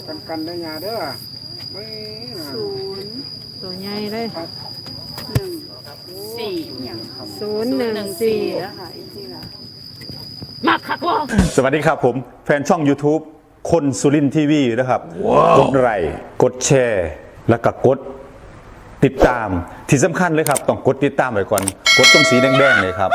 เอากันกันได้ยาเด้อไม่นะศูนย์ตัวใหญ่เลยหนึ่งสี่ศูนย์หนึ่งสี่แล้วค่ะอีกทีละมาคักว่าสวัสดีครับผม แฟนช่อง YouTube คนสุรินทีวีนะครับกดไลค์กดแชร์ แล้วก็กดติดตามที่สำคัญเลยครับ ต้องกดติดตามไว้ก่อน กดตรงสีแดงๆเลยครับ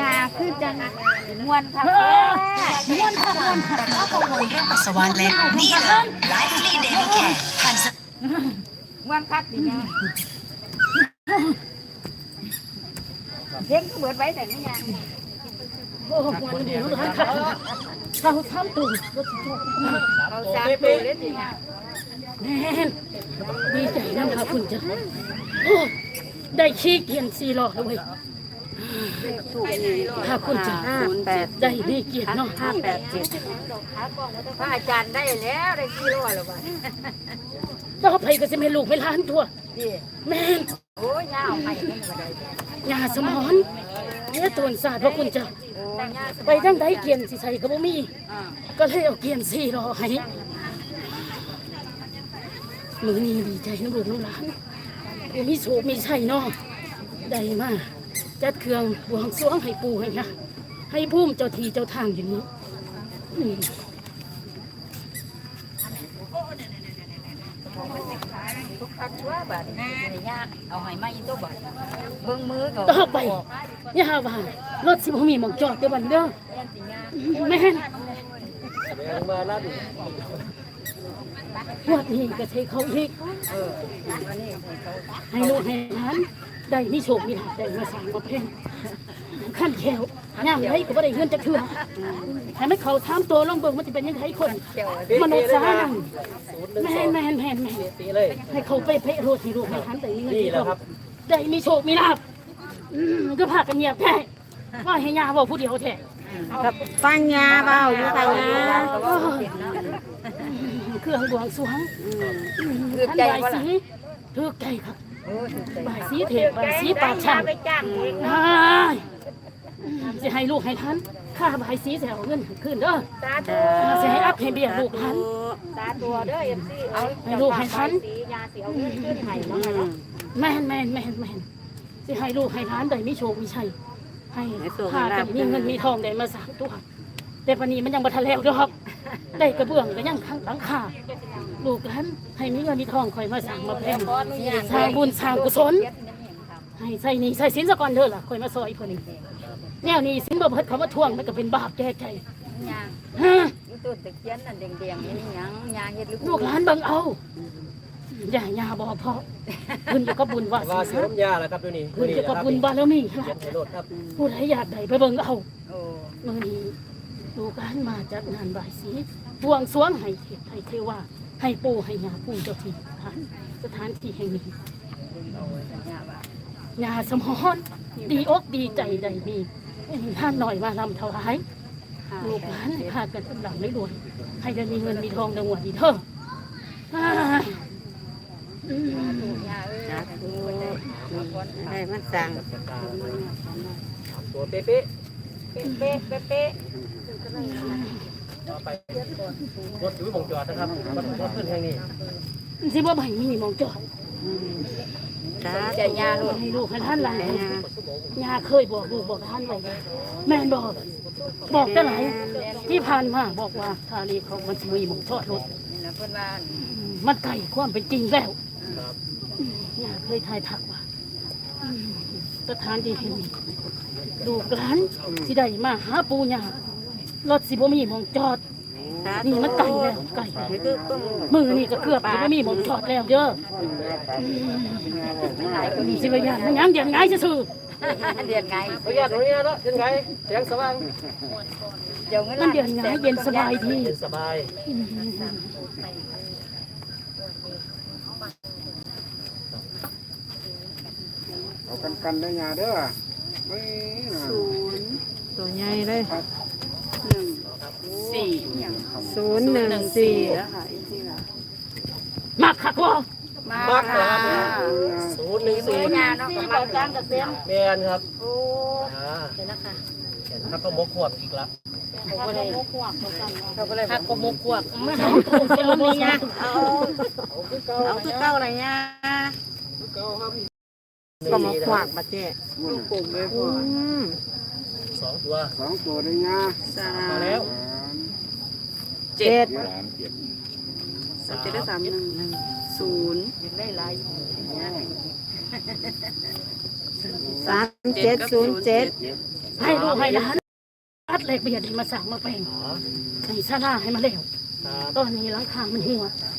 ยาคือจังมวนค่ะมวนค่ะมวนค่ะกังวลเรื่องปัสสาวะเล็กนี่เลยไลฟ์ลีเดลี่แคร์ผ่านสมวนคักดิยาเด็กก็เบิดไว้แต่ไม่ยังโอ้โหม้วน เดียวเลยค่ะเขาทำตัวรถชกเขาสามตัวเลยดิยาแน่นดีใจนะคะคุณจ้ะโอ้ได้ขี้เกียนสี่หลอดเลยถูกนี่ค่ะคุณจ้ะศูนย์แปดได้ได้เกียรติเนาะห้าแปดเจ็ดพระอาจารย์ได้แล้วได้กี่ร้อยแล้วบ้างต่อไปก็จะไม่ลูกไม่ล้านตัวดิแม่นโอ้ยยาวไปนี่ก็ได้ยาสมอนเนี่ยตวนศาสตร์พระคุณจ้ะโอ้ยยาว ไปทั้งใดเกียนสิใส่ก็บ่มีอ่าก็เลยเอาเกียนสี่รอให้มือนี้ดีใจน้ำลูกน้ำหลานกูมีโชคมีชัยเนาะได้มาจัดเครื่องบวงสรวงให้ปู่ให้นะให้พุ่มเจ้าทีเจ้าทางอย่างนี้อืมทุกพักชั่วบาดนี้ยากเอาให้มาอีตัวบาดเบิ่งมือก็ต่อไปอย่าว่า รถสิบ่มีหมองจอดเดี๋ยวบันเด้อแม่นงวดนี้ก็ใช้เขาอีกให้ลูกให้หลานได้มีโชคมีลาภได้มาสร้างมาเพลงขั้นแขวย่างไรก็บ่ได้เงินจะเถื่อให้มันเขาถามตัวลองเบิ่งมันจะเป็นยังไงคนมนุษย์สานังแม่นแม่นแม่นแม่นให้เขาไปเพะโรดให้ลูกให้หลานได้เงินที่ทองได้มีโชคมีลาภอืมก็พากันเงียบแท้ ว่าให้ยาเว่าผู้เดียวแท้กับปัญญาเบาอยู่ค่ะยาโอ้ยเครื่องบวงสรวงคือท่านใจบายว่าล่ะสีถูกใจครับโอ้ถูกใจบายสีเทพบายสีปากช่างไปจ้างเองอ้ายจะให้ลูกให้ท่านค่าบายสีแถวเงินคืนเด้อตาตัวจะให้อัพให้เบี้ยลูกท่านตาตัวเด้อเอ็มซีเอาให้ลูกให้ท่านสียาสีเอาเงินขึ้นให้เนาะแม่นแม่นแม่นแม่นจะให้ลูกให้ท่านได้มีโชคมีชั ยให้พากันมีเงินมีทองได้มาสร้างตัวแต่ปันนี้มันยังบ่ทันแล้วเด้อครับได้กระเบื้องก็ยังข้างหลังคาลูกหลานให้มีเงินมีทองคอยมาสั่งมาแพงสร้างบุญสร้างกุศล ให้ใส่หนี่ใส่สินสะก่อนเด้อล่ะคอยมาซอยเพิ่นนี่แนวนี้สินบ่เบิดเขามาทวงมันก็เป็นบาปแก่ใจยางฮะอยู่ต้นตะเคียนนั่นแดงๆนี่หยังยางเฮ็ดลูกหลานเบิ่งเอา อย่าอย่าบ่พอบุญอยู่กับบุญวาสว่าเสียนาน้ำยาแล้วครับตัวนี้บุญอยู่กับบุญบารมีเขียนให้โลดครับผู้ใดอยากได้ไปเบิ่งเอาโอ้มื้อนี้ลูกหลานมาจัดงานบายสีบวงสรวงให้เทพให้เทวาให้ปู่ให้ย่าปู่เจ้าที่สถานสถานที่แห่งนี้โอ้ยสัญญาว่าย่าสมพรดีอกดีใจได้มีท่านหน่อยมาลำถวาย ลูกหลานให้พากันกำลังไม่รวยให้ได้มีเงินมีทองดังวันดีเถอะอ้าย อืมยาเอ้ยดูได้ได้มันสั่งตัวเป๊ะเป๊ะเป๊ะเป๊ะเป๊ะต่อไปรถอยู่บงจอดนะครับรถรถขึ้นทางนี้สิบ่ใบมีหมองจอดใจยาลูกให้ลูกให้ท่านหลานย่าเคยบอกลูกบอกท่านไว้แม่นบอกบอกแต่ไหนที่ผ่านมาบอกว่าทาลีเขามันสิมีหมองทอดรถนี่นะเพิ่นว่ามันไกลความเป็นจริงแล้วครับ ย่าเคยทายทักว่าอืมสถานที่แห่งนี้ลูกหลานสิได้มาหาปู่ย่ารถสิบ่มีหมองจอด นี่มันไกลแล้วไกลแล้วมือนี่ก็เกือบสิบ่มีหมองจอดแล้วเด้ออืมสิว่าย่านมันยังเดี๋ยวไงซื่อเดือนไงขออนุญาตตรงนี้นะยังไงแสงสว่างเดี๋ยวเงินๆมันเดือนไงเย็นสบายดีเย็นสบาย เอา กันกันได้ยาเด้อไม่นะตัวใหญ่เลยสี่ศูนย์หนึ่งสี่มักคักว่ามามักค่ะนะครับศูนย์หนึ่งสี่ยาเนาะก็มาจ้างกับเสียงแมนครับโอ้อ่าเดี๋ยวนะคะเห็นครับก็มกขวบอีกละเขาก็เลยเขาก็เลยพักกมุกกวกไม่หอมตัวเดียวมีไงเอาเอาคือเก่าอะไรเนี่ย ก็มาขวากมาเจ๊ลูกกลมเลยพ่ออืมสองตัวสองตัวได้ยามาแล้วเจ็ดสามจะได้สามหนึ่งหนึ่งศูนย์ได้หลายเนี่ยสามเจ็ดศูนย์เจ็ดให้ลูกให้หลานอัดเหล็กเบียดให้มาสั่งมาแปลงอ๋อให้ซาลาให้มาเร็วครับตอนนี้หลังคามันหัวอ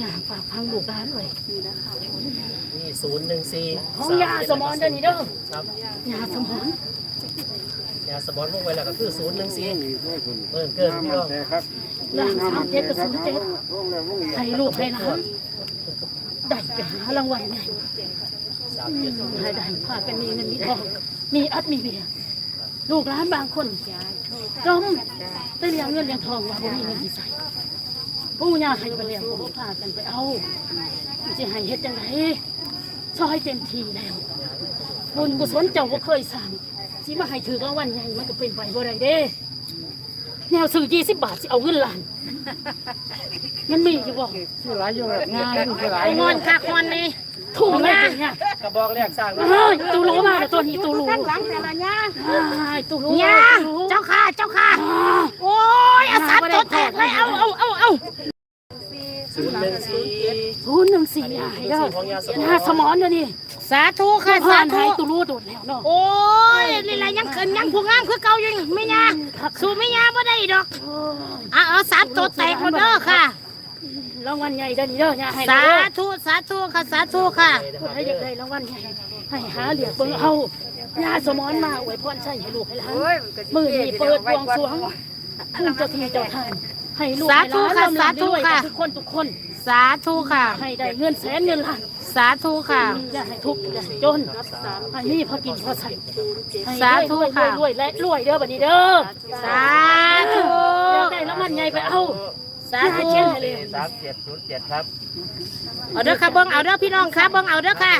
ย่าฝากพังลูกร้านเลยนี่ศูนย์หนึ่งสี่ของยาสมอนเดี๋ยวนี้เด้อครับยาสมอนยาสมอนลงไว้แล้วก็คือศูนย์หนึ่งสี่นี่ด้วยคุณเพิ่มเกินพี่น้องแต่ครับหลังสามเจ็ดกับศูนย์เจ็ดวงแล้ววงอีกให้ลูกให้หลานได้ไปหารางวัลใหญ่สามเจ็ดให้ได้พากันมีเงินมีทองมีอัดมีเบียร์ลูกร้านบางคนจมได้เลี้ยงเงินเลี้ยงทองว่าบ่มีเงินที่ใส่ ผู้ย่าให้ไปเลี้ยงก็บ่พากันไปเอาสิให้เฮ็ดจังไดซอยเต็มทีแล้ว บุญกุศลเจ้าบ่เคยสั่งสิมาให้ถือรางวัลใหญ่มันก็เป็นไปบ่ได้เด้แนวซื้อ20บาทสิเอาเงินล้านมันมีอยู่บ่คือหลายอยู่แบบงานคือหลายไอ้งอนคักงอนนี่ถูกนะเนี่ยกระบอกแรกสร้างนะเฮ้ยตูรู้มาแต่ตัวนี้ตูรู้หลังแต่ละเนี่ยตูรู้เนี่ยเจ้าค่ะเจ้าค่ะ โอ้ยอาสาตัวแตกเลยเอาเอาเอาเอาศูนย์ หนึ่งสี่ศูนย์หนึ่งสี่หายเด้อหาสมอนเดี๋ยวนี้สาธุค่ะผ่าสานธุหายตูรู้โดดแล้วเนาะโอ้ยนี่แหละยังเขินยังผู้งามคือเก่าอยู่นี่ไม่ยาสู้ไม่ยาบ่ได้ดอกอะเอาสามตัวแตกหมดเด้อค่ะ รางวัลใหญ่เดี๋ยวนี้เด้อเนี่ยให้สาธุสาธุค่ะสาธุค่ะ ผู้ใดอยากได้รางวัลใหญ่ให้หาเหรียญเบิ่งเอายาสมอนมาอวยพรใช่ให้ลูกให้หลานโอ้ยมือนี้เปิดบวงสรวงคุณเจ้าที่เจ้าทานให้ลูกสาธุค่ะสาธุค่ะทุกคนทุกคน สาธุค่ะ ให้ได้เงินแสนเงินล้านสาธุค่ะ อย่าให้ทุกข์อย่าให้จนให้มีพอกินพอใส่ให้สาธุค่ะ รวยๆและรวยเด้อบัดนี้เด้อสาธุ อยากได้แล้วมันใหญ่ไปเอาสาอย่าธุให้เช่นให้เลยสามเจ็ดศูนย์เจ็ดครับเอาเด้อค่ะเบิ่งเอาเด้อพี่น้องค่ะเบิ่งเอาเด้อค่ะ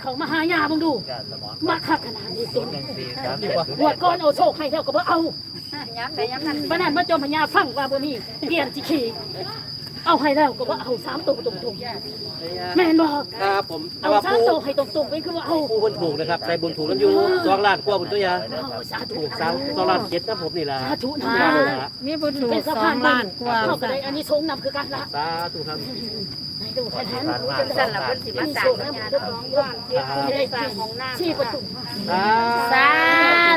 เขามาหายาบังดูยาสมอนมาคักขนาดนี้ตุนหนึ่งสี่สามเจ็ดหัวดก้อนเอาโชคให้แล้วก็บ่เอาย้ำได้ย้ำนั่นปานนั้นมาจมพญาฟังว่าบ่มีเปลี่ยนสิขี่ เอาให้แล้วก็ว่าเอาสามตัวตรงๆแม่นบอกครับผมแต่เอาว่าสามผู้ตัวให้ตรงๆไปคือว่าเอาผู้บนถูกนะครับใจบุญถูกกันอยู่สองล้านกว่าบุญตัวยาเอาสาธุถูกสามสองล้านเจ็ดนะผมนี่ละสาธุนะ มีบุญถูเป็กนสะสอพางนล้านกว่า เข้าไปได้อันนี้สงนำคือกันละ สาธุครับ ให้ดูให้ทันสั่นละเพิ่นสิมามีสร้าสงงญานำเนาะให้ได้ที่ประตูสาสา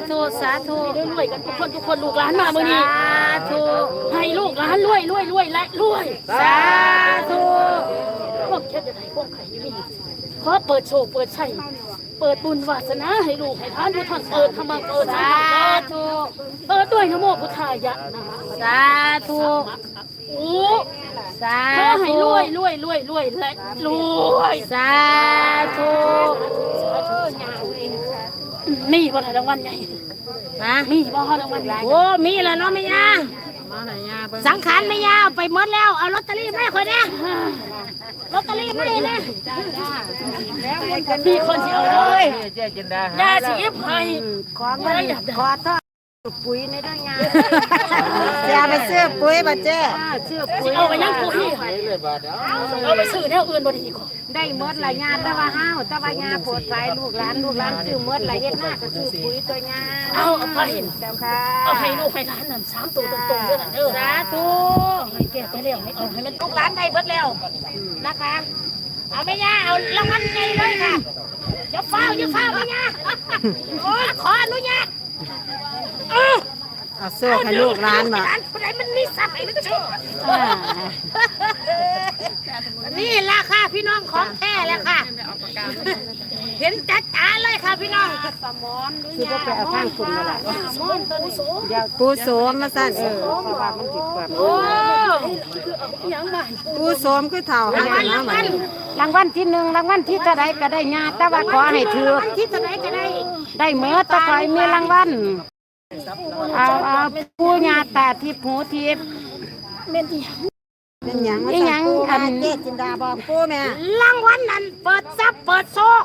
ธุสาธุได้รวยกันทุกคนทุกคนลูกหลานมาเมื่อนี้สาธุให้ลูกหลานรวยรวยรวยและรวยสาธุพวกแค่จะได้พวกไข่ไม่มีขอเปิดโชว์เปิดชัยเปิดบุญวาสนาให้ลูกให้ท่านทุกท่านเปิดธรรมะเปิดธรรสามะธุเปิดด้วยนะโมพุทธายะนะสาธุโอ้ สาขอให้ธุรวยรวยรวยรวยและรวยสาธุมีบ่ได้รางวัลใหญ่ฮะมีบ่รางวัลใหญ่โอ้มีแล้วเนาะแม่ยามาไหนยาเบิ่งสังขารแม่ยาเอาไปหมดแล้วเอาลอตเตอรี่มาให้คนนะลอตเตอรี่มาให้นะมีคนสิเอาเลยเจ๊จินดายาสิเก็บให้ขอเงินขอทอด ปุ๋ยในด้านงานอย่าไปซื้อปุ๋ยบ่เจ้เชื่อสิปุ๋ยเอาไปยังปุ๋ยเลยบาทเดียวเอาไปซื้อแนวอื่นบ่ดีกว่าได้หมดหลายงานแต่ว่าห้าวแต่ว่างานปวดใจลูกหลานลูกหลานซื้อหมดหลายเฮ็ดหน้าก็ซื้อปุ๋ยตัวงานเอาเอาไปเจ้าค่ะเอาให้ลูกให้หลานนั่นสามตัวตรงๆด้วยนั่นเด้อสาธุให้แก้ไปแล้วให้เอาให้มันลูกหลานได้เบิดแล้วนะคะเอาแม่ย่าเอารางวัลใหญ่เลยค่ะอย่าเฝ้าอย่าเฝ้าแม่ย่าโอ้ยขออนุญาต เออเอาซื้อให้ลูกหลานบ่หลานคนไหนมันมีทรัพย์ไอ้มันก็ชอบนี่ราคาพี่น้องของแท้แล้วค่ะ เห็นจัดจ้าเลยค่ะพี่น้องสมอนคือพวกไปเอาข้างคุณมาละสอนตัวสูงปูโสมมาสั่นเออเพราะว่ามันสิกว่าโอ้คือเอาอีหยังมาให้ปู่ปูโสมคือเท่าให้รางวัลเนาะรางมัวันลรางวัลที่หนึ่งรางวัลที่เท่าไรก็ได้งาแต่ว่าขอให้ถือที่เท่าไรก็ได้ ได้เมื่อตะไคร้มีรางวัล เอาเอาผู้ญาตาทิพย์หูทิพย์แม่นอีหยังเป็นหยังอีหยังปูอันเจ๊จินดาบอกปูแม่รางวัลนั้นเปิดทรัพย์เปิดโชค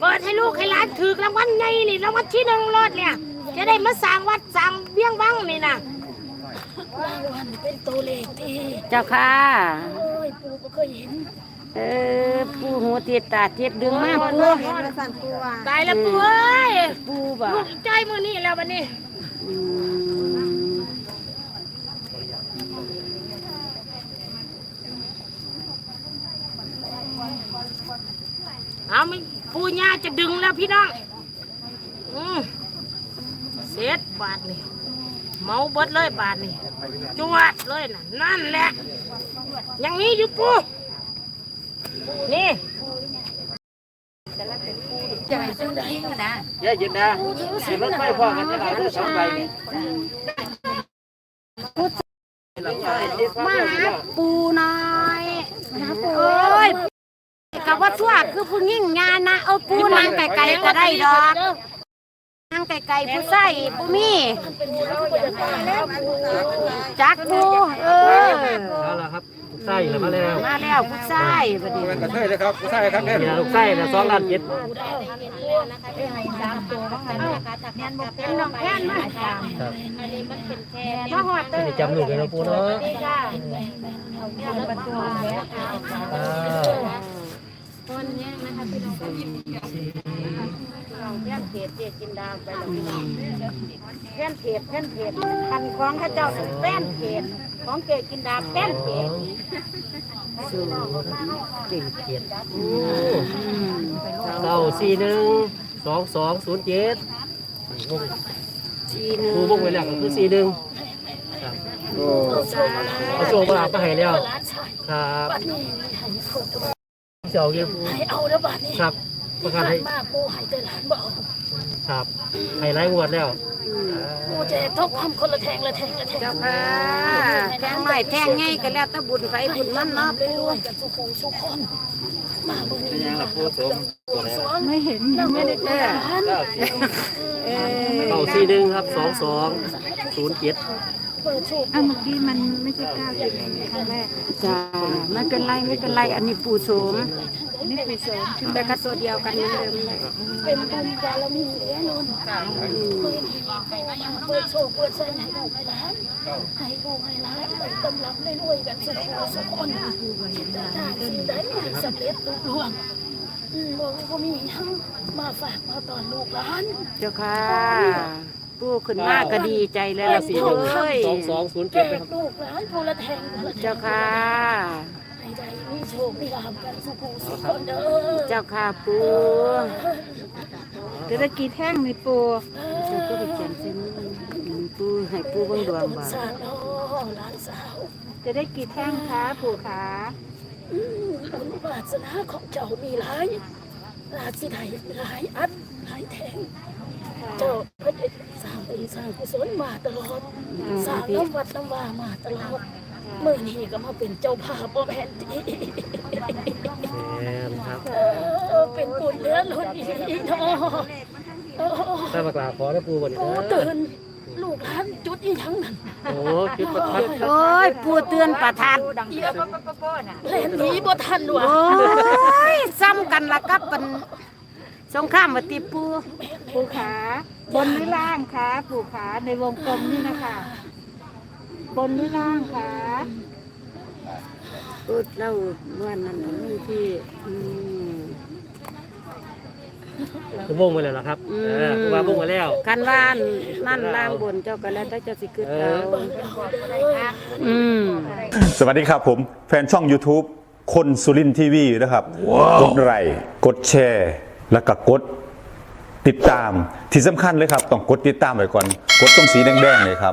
เปิดให้ลูกให้หลานถือรางวัลใหญ่นี่รางวัลที่หนึ่งรอดเนี่ย จะได้มาสร้างวัดสร้างเบี้ยงวังนี่นะรางวัลเป็นตัวเลขที่เจ้าค่ะ โอ้ยปู่บ่เคยเห็น เออปูหูทิพย์ตาทิพย์ดึงมาปูเห็นมาสั่นปูว่าตายแล้วปูเอ้ยปูบ่ลูกใจมือนี่แล้ววันนี้อืมเอาไม่ปูญาจะดึงแล้วพี่น้องอืมเสร็จบาทนี่เมาเบิดเลยบาทนี่จวดเลยน่ะนั่นแหละ อย่างนี้อยู่ปู นี่จะให้ซื้อได้นะเจ๊จินดาเห็นรถไฟพ่อกันจะได้ด้วยสองใบเนี่ยมาหาปูหน่อยโอ้ยกับว่าชั่วคือผู้ยิ่งงานนะเอาปูนางไก่ๆก็ได้ดอกนางไก่ๆผู้ใส่ผู้มีจักปูเออเอาละครับ ไส้เลยมาแล้วมาแล้วผู้ใส่บัดนี้เป็นกระเทยเลยครับใช่ครับเนี่ยนี่ลูกไส้นะสองล้านเจ็ดเป็นน้องแค้นมาจ้ามาหอดเตนี่จำลูกเลยนะปูเนาะ จ้า อ่า แพ่นเพจเจจินดาไปแล้วพี่น้องแพ่นเพจแพ่นเพจพันของข้าเจ้าเป็นแป้นเพจของเจจินดาแป้นเพจเก่งเกียรติเก้าสี่หนึ่งสองสองศูนย์เจ็ดวงทีหนึงครูวงไว้แล้วก็คือสี่หนึ่งโอ้เอาโชว์มาไปให้แล้วหลานชายครับ บัดนี้ให้คนเอาเจ้าเยี่ยมให้เอาแล้วบัดนี้ครับปที่ระกาศผ่าให้นมาปู่ให้แต่หลานบ่เอาครับให้ไล่งวดแล้วปู่แจกทบคำคนละแทงละแทงละแทงเจ้าค่ะแทงใหม่แทงไงก็แล้วแตะบุญไฟบุญมันเนาะเรื่อยๆกันสุขสุขคนมาบุญนี้มาสวงไม่เห็นไม่ได้เจอเก้าสี่หนึ่งครับสองสองศูนย์เจ็ด เปิดโชคเมื่อกี้มันไม่ใช่ก้าวเป็นครั้งแรกจ้าไม่เป็นไรไม่เป็นไรอันนี้ปู่โสมนี่คือสองแต่ก็ตัวเดียวกันเหมือนเดิมเลยเป็นบุญบารมีเหลือล้นมือนี้เปิดโชคเปิดใจให้ลูกให้หลานให้ลูกให้หลานได้กำลังได้รวยกันสุขสุขคนถ้าสิ่งใดสำเร็จลุล่วงอืมบ่บ่มีหยังมาฝากมาตอนลูกหลาน เจ้าค่ะ ปู่ขึ้นมากก็ดีใจเลยล่ะปู่เอ้ยสองสองศูนย์แจเจ็ดนะกครับ ลูกหลานผู้ละแทงผู้ละแทงเจ้าค่ะ ให้ได้มีโชคมีลาภกันสุขสุขคนเด้อเจ้าค่ะปู่จะได้กี่แท่งนี่ปู่เจ้าก็ไปเขียนเส้นปู่ให้ปู่เบิ่งดวงบ่สาวน้อหลานสาวจะได้กี่แท่งคะปู่ขาอืมบุญวาสนาของเจ้ามีหลายราศีใดหลายอันหลายแทง เจ้าพระเดชสร้างบุญสร้างกุศลมาตลอดสร้างน้ำวัดน้ำว่ามาตลอดเมื่อนี้ก็มาเป็นเจ้าภาพบ่แผ่นดินแม่นครับเออเป็นบุญเหลือล้นอีกเนาะโอ้ถ้ามากราบขอได้ปูบ่นี่โอ้นะตื่นลูกหลานจุดอีทั้งนั้นโอ้คิดประทัดโอ้ยปู่เตือนประทัดเดี๋ยวป๊ะป๊ะป๊ะป๊ะน่ะเล่นหนีบ่ทันว่ะโอ้ยซ้ำกันละกับเป็น สงครามวัติปูปูขาบนหรือล่างคะปูขาในวงกลมนี่นะคะ บนหรือล่างคะอุดเล่าเมื่อนั้นนี่ที่อืมคือวงไปแล้วล่ะครับอืเออคือว่าวงมาแล้วกันว่านนั่นล่างบนเจ้าก็แล้วแต่เจ้าสิขึ้นเอาเอออืม สวัสดีครับผม แฟนช่อง YouTube คนสุรินทีวีนะครับ กดไลค์กดแชร์ แล้วก็กดติดตามที่สำคัญเลยครับ ต้องกดติดตามไว้ก่อน กดตรงสีแดงๆเลยครับ